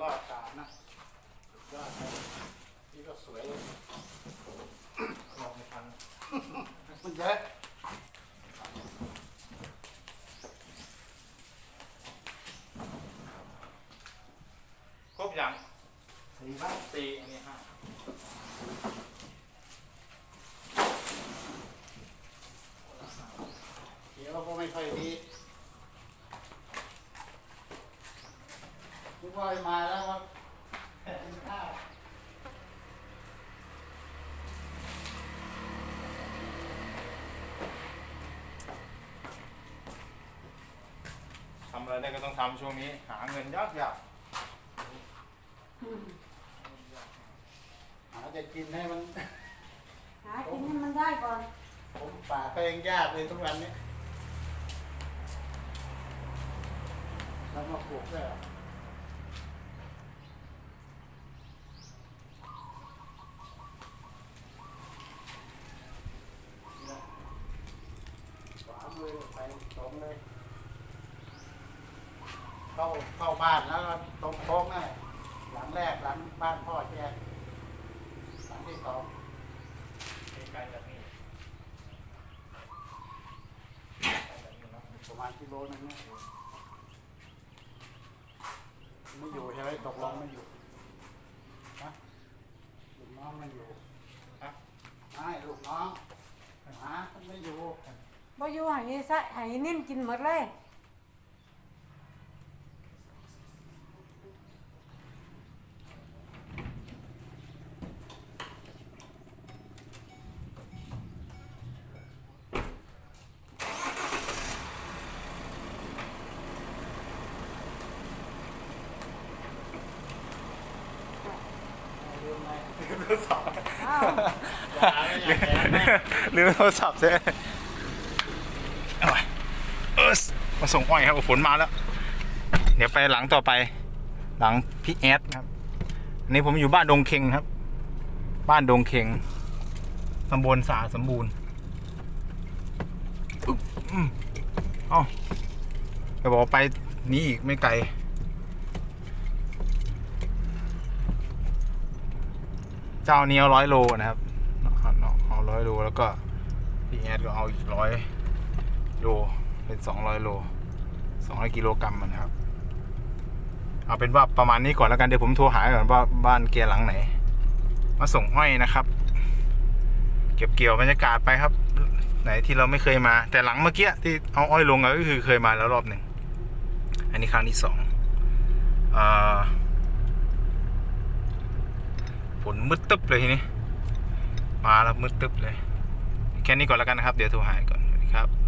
รอดตามนะยอดเลยนี่ก็สวยมองไม่ทังมันเจ๊ครบอย่างสี่บ้าสี่อันนี้ห้าเดี๋ยวก็ไม่ค่อยดี ว่ามาแล้วว่ากินข้าวทำอะไรได้ก็ต้องทำช่วงนี้ หาเงินยากยากหาจะกินให้มัน หากินให้มันได้ก่อน ผมป่าก็ยังยากเลยทุกวันนี้แล้วมาปลูกด้วยเหรอเนี่ยขวา มือไปตรงเลยเข้าเข้าบ้านแล้วก็ตรงโค้งนั่นแหละหลังแรกหลังบ้านพ่อแกหลังที่สองไกลจากนี่ประมาณกิโลนึงนะไม่อยู่ใช่ไหมตกลงไม่อยู่ฮะลูกน้องไม่อยู่ฮะไม่ลูกน้องหาไม่อยู่ บ่อยู่ให้ซะให้นิ่มกินหมดเลยลืมไหมลืมโทรศัพท์อ้าวอย่ มาส่งอ้อยครับฝนมาแล้ว เดี๋ยวไปหลังต่อไป หลังพี่แอดครับอันนี้ผมอยู่บ้านดงเคงครับ บ้านดงเคงตำบลสาสมบูรณ์อึ๊บอืมเอ้าจะบอกว่าไปนี้อีกไม่ไกลเจ้านี้เอาร้อยโลนะครับเอาเอาเอาร้อยโลแล้วก็พี่แอดก็เอาอีกร้อย 200 โล 200 กิโลกรัมนะครับ เอาเป็นว่าประมาณนี้ก่อนแล้วกัน เดี๋ยวผมโทรหาก่อนว่าบ้านเกียร์หลังไหน มาส่งอ้อยนะครับ เก็บเกี่ยวบรรยากาศไปครับ ไหนที่เราไม่เคยมา แต่หลังเมื่อกี้ที่เอาอ้อยลงก็คือเคยมาแล้วรอบหนึ่ง อันนี้ครั้งที่สองฝนมืดตึ๊บเลยทีนี้ มาแล้วมืดตึ๊บเลย แค่นี้ก่อนแล้วกันนะครับ เดี๋ยวโทรหาก่อนสวัสดีครับ